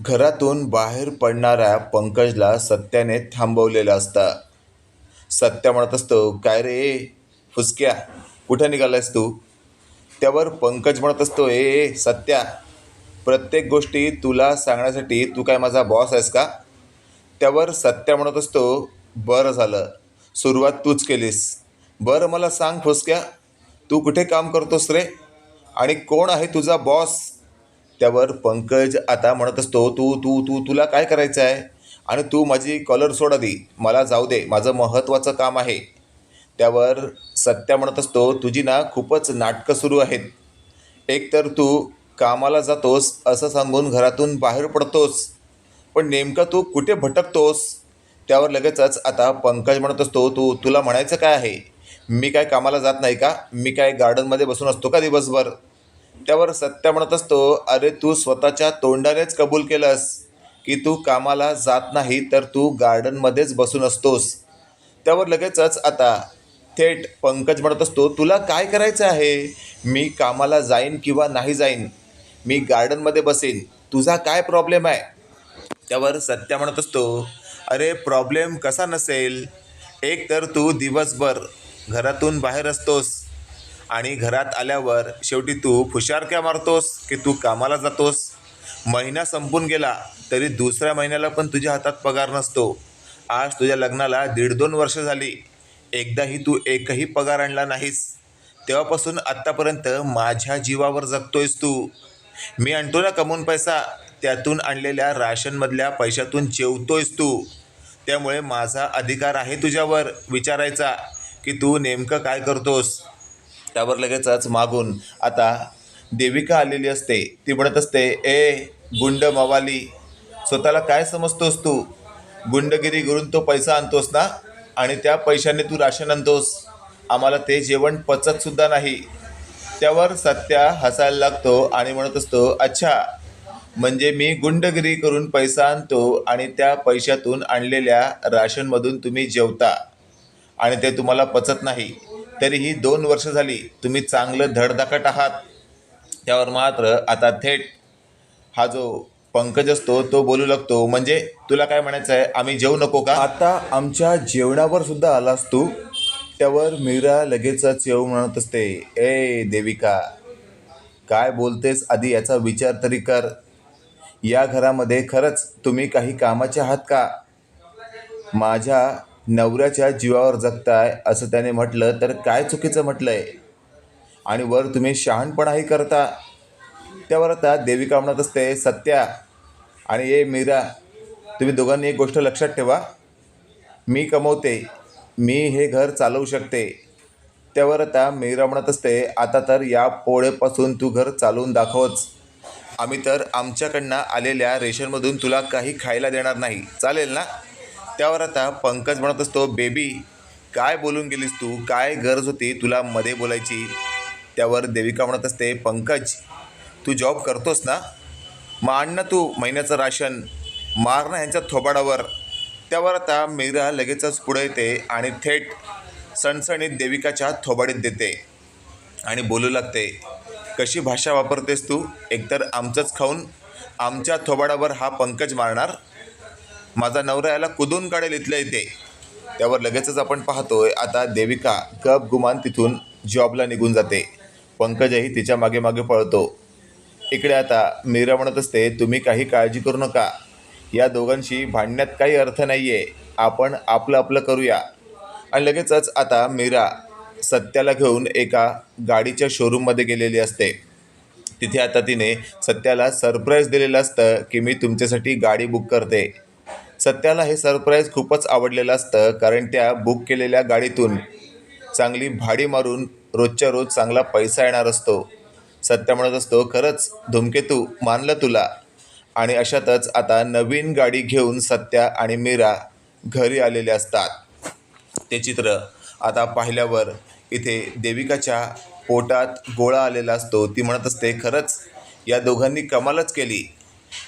घरातून बाहेर पडणाऱ्या पंकजला सत्याने थांबवलेलं असतं. सत्या म्हणत असतो काय रे? फुसक्या कुठं निघालायस तू? त्यावर पंकज म्हणत असतो ए ए, सत्या. प्रत्येक गोष्टी तुला सांगण्यासाठी तू काय माझा बॉस आहेस का? त्यावर सत्या म्हणत असतो बरं झालं. सुरुवात तूच केलीस. बरं मला सांग फुसक्या तू कुठे काम करतोस रे? आणि कोण आहे तुझा बॉस त्यावर पंकज आता म्हणत असतो तू तू तू तुला काय करायचं आहे आणि तू माझी कॉलर सोड आधी. मला जाऊ दे. माझं महत्त्वाचं काम आहे. त्यावर सत्या म्हणत असतो तुझी ना खूपच नाटकं सुरू आहेत. एकतर तू कामाला जातोस असं सांगून घरातून बाहेर पडतोस. पण नेमकं तू कुठे भटकतोस? त्यावर लगेचच आता पंकज म्हणत असतो तू तुला म्हणायचं काय आहे? मी काय कामाला जात नाही का? मी काय गार्डनमध्ये बसून असतो का दिवसभर? त्यावर सत्य म्हणत असतो अरे तू स्वतःच्या तोंडानेच कबूल केलंस की तू कामाला जात नाही तर तू गार्डनमध्येच बसून असतोस. त्यावर लगेचच आता थेट पंकज म्हणत असतो तुला काय करायचं आहे? मी कामाला जाईन किंवा नाही जाईन? मी गार्डनमध्ये बसेन. तुझा काय प्रॉब्लेम आहे? त्यावर सत्या म्हणत असतो अरे प्रॉब्लेम कसा नसेल? एक तर तू दिवसभर घरातून बाहेर असतोस. आणि घरात आल्यावर शेवटी तू फुशारक्या मारतोस की तू कामाला जातोस? महिना संपून गेला तरी दुसऱ्या महिन्याला पण तुझ्या हातात पगार नसतो. आज तुझ्या लग्नाला दीड दोन वर्ष झाली. एकदाही तू एकही पगार आणला नाहीस. तेव्हापासून आत्तापर्यंत माझ्या जीवावर जगतोयस तू. मी आणतो ना कमवून पैसा? त्यातून आणलेल्या राशनमधल्या पैशातून जेवतोयस तू. त्यामुळे माझा अधिकार आहे तुझ्यावर विचारायचा की तू नेमकं काय करतोस? त्यावर लगेचच मागून आता देविका आलेली असते. ती म्हणत असते ए गुंड मवाली स्वतःला काय समजतोस तू? गुंडगिरी करून तो पैसा आणतोस ना? आणि त्या पैशाने तू राशन आणतोस. आम्हाला ते जेवण पचतसुद्धा नाही. त्यावर सत्या हसायला लागतो आणि म्हणत असतो अच्छा म्हणजे मी गुंडगिरी करून पैसा आणतो आणि त्या पैशातून आणलेल्या राशनमधून तुम्ही जेवता आणि ते तुम्हाला पचत नाही. तरीही दोन वर्ष झाली तुम्ही चांगलं धडधाकट आहात. त्यावर मात्र आता थेट हा जो पंकज असतो तो बोलू लागतो. म्हणजे तुला काय म्हणायचं आहे? आम्ही जेवू नको का? आता आमच्या जेवणावर सुद्धा आलास तू? त्यावर मीरा लगेचच येऊ म्हणत असते. ए देविका काय बोलतेस आधी याचा विचार तरी कर. या घरामध्ये खरंच तुम्ही काही कामाचे आहात का? माझ्या नवऱ्याच्या जीवावर जगताय असं त्याने म्हटलं तर काय चुकीचं म्हटलं आहे आणि वर तुम्ही शहाणपणाही करता. त्यावर आता देविका म्हणत असते सत्या आणि ए मीरा. तुम्ही दोघांनी एक गोष्ट लक्षात ठेवा. मी कमवते. मी हे घर चालवू शकते. त्यावर आता मीरा म्हणत असते आता तर या पोळेपासून तू घर चालवून दाखवच. आम्ही तर आमच्याकडनं आलेल्या रेशनमधून तुला काही खायला देणार नाही. चालेल ना? त्यावर आता पंकज म्हणत असतो बेबी काय बोलून गेलीस तू? काय गरज होती तुला मध्ये बोलायची? त्यावर देविका म्हणत असते पंकज तू जॉब करतोस ना? मग आण ना तू महिन्याचं राशन मार ना ह्यांच्या थोबाडावर. त्यावर आता मीरा लगेचच पुढे येते आणि थेट सणसणीत देविकाच्या थोबाडीत देते आणि बोलू लागते कशी भाषा वापरतेस तू? एकतर आमचंच खाऊन आमच्या थोबाडावर हा पंकज मारणार? माझा नवरा याला कुदून काढेल इथल्या इथे? त्यावर लगेचच आपण पाहतोय आता देविका कप गुमान तिथून जॉबला निघून जाते. पंकजही तिच्यामागे मागे पळतो. इकडे आता मीरा म्हणत असते तुम्ही काही काळजी करू नका. या दोघांशी भांडण्यात काही अर्थ नाही आहे आपण आपलं आपलं करूया. आणि लगेचच आता मीरा सत्याला घेऊन एका गाडीच्या शोरूममध्ये गेलेली असते. तिथे आता तिने सत्याला सरप्राईज दिलेलं असतं की मी तुमच्यासाठी गाडी बुक करते. सत्याला हे सरप्राईज खूपच आवडलेलं असतं कारण त्या बुक केलेल्या गाडीतून चांगली भाडी मारून रोजच्या रोज चांगला पैसा येणार असतो. सत्या म्हणत असतो खरंच धुमकेतू मानलं तुला. आणि अशातच आता नवीन गाडी घेऊन सत्या आणि मीरा घरी आलेले असतात. ते चित्र आता पाहिल्यावर इथे देविकाच्या पोटात गोळा आलेला असतो. ती म्हणत असते खरंच या दोघांनी कमालच केली.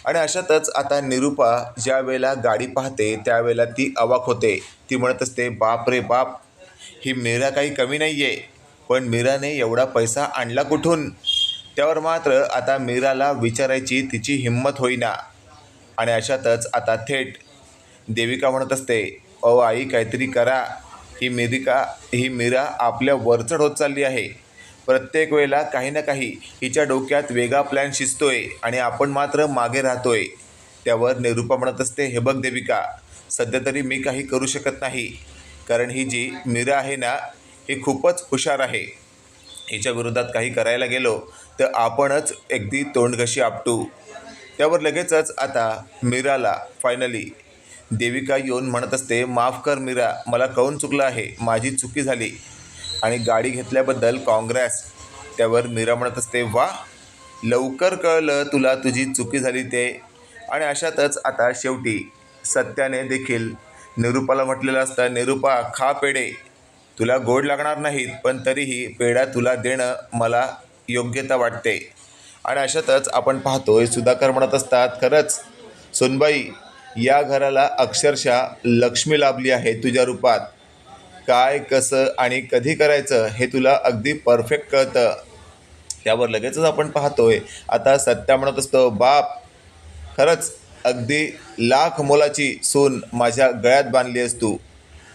आणि अशातच आता निरूपा ज्या वेळेला गाडी पाहते त्यावेळेला ती अवाक होते. ती म्हणत असते बाप रे बाप ही मीरा काही कमी नाही आहे पण मीराने एवढा पैसा आणला कुठून? त्यावर मात्र आता मीराला विचारायची तिची हिंमत होईना. आणि अशातच आता थेट देविका म्हणत असते अहो आई काहीतरी करा. ही मिरिका ही मीरा आपल्या वरचढ होत चालली आहे. प्रत्येक वेळेला काही ना काही हिच्या डोक्यात वेगळा प्लॅन शिजतोय आणि आपण मात्र मागे राहतोय. त्यावर निरूपा म्हणत असते हे बघ देविका सध्या तरी मी काही करू शकत नाही. कारण ही जी मीरा आहे ना ही खूपच हुशार आहे. हिच्या विरोधात काही करायला गेलो तर आपणच अगदी तोंडघशी आपटू. त्यावर लगेचच आता मीराला फायनली देविका येऊन म्हणत असते माफ कर मीरा मला कळून चुकलं आहे? माझी चुकी झाली. आणि गाडी घेतल्याबद्दल काँग्रेस त्यावर मीरा म्हणत असते वा लवकर कळलं तुला तुझी चुकी झाली ते. आणि अशातच आता शेवटी सत्याने देखील निरूपाला म्हटलेलं असतं निरूपा खा पेढे. तुला गोड लागणार नाहीत पण तरीही पेढा तुला देणं मला योग्यता वाटते. आणि अशातच आपण पाहतोय सुधाकर म्हणत असतात खरंच सोनबाई या घराला अक्षरशः लक्ष्मी लाभली आहे तुझ्या रूपात. काय कसं आणि कधी करायचं हे तुला अगदी परफेक्ट कळतं. त्यावर लगेचच आपण पाहतोय. आता सत्या म्हणत असतो बाप खरंच अगदी लाख मोलाची सून माझ्या गळ्यात बांधली आहेस तू.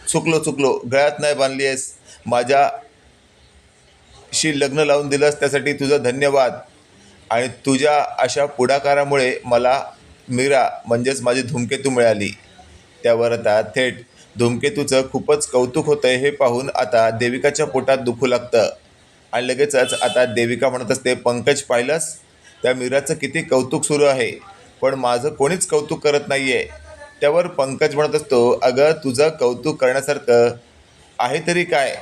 चुकलो चुकलो गळ्यात नाही बांधली आहेस. माझ्या शी लग्न लावून दिलंस त्यासाठी तुझं धन्यवाद. आणि तुझ्या अशा पुढाकारामुळे मला मीरा म्हणजेच माझी धूमकेतू मिळाली. त्यावर आता थेट धूमकेतूचं खूपच कौतुक होतं आहे हे पाहून आता देविकाच्या पोटात दुखू लागतं. आणि लगेचच आता देविका म्हणत असते पंकज पाहिलंस? त्या मीराचं किती कौतुक सुरू आहे. पण माझं कोणीच कौतुक करत नाही आहे त्यावर पंकज म्हणत असतो अगं तुझं कौतुक करण्यासारखं आहे तरी काय?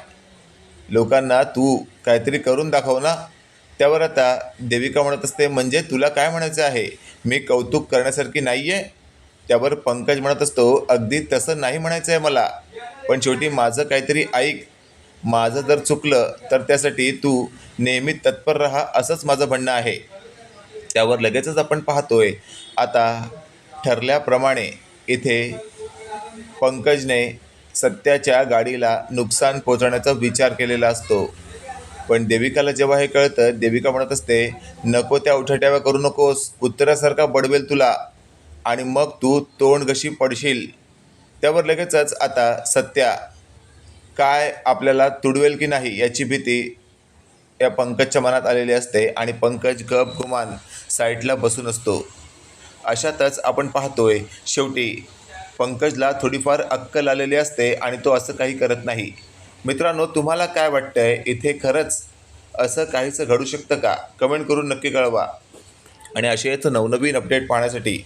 लोकांना तू काहीतरी करून दाखव ना. त्यावर आता देविका म्हणत असते म्हणजे तुला काय म्हणायचं आहे? मी कौतुक करण्यासारखी नाही आहे त्यावर पंकज म्हणत असतो अगदी तसं नाही म्हणायचं आहे मला पण शेवटी माझं काहीतरी ऐक. माझं जर चुकलं तर त्यासाठी तू नेहमी तत्पर राहा असंच माझं म्हणणं आहे. त्यावर लगेचच आपण पाहतोय आता ठरल्याप्रमाणे इथे पंकजने सत्याच्या गाडीला नुकसान पोचवण्याचा विचार केलेला असतो. पण देविकाला जेव्हा हे कळतं देविका म्हणत असते नको त्या उठट्याव्या करू नकोस कुत्र्यासारखा बडवेल तुला. आणि मग तू तोंड कशी पडशील? त्यावर लगेचच आता सत्या काय आपल्याला तुडवेल की नाही याची भीती या पंकजच्या मनात आलेली असते आणि पंकज गप गुमान साईडला बसून असतो. अशातच आपण पाहतोय शेवटी पंकजला थोडीफार अक्कल आलेली असते आणि तो असं काही करत नाही. मित्रांनो तुम्हाला काय वाटतंय? इथे खरंच असं काहीसं घडू शकतं का? कमेंट करून नक्की कळवा. आणि असेच नवनवीन अपडेट पाहण्यासाठी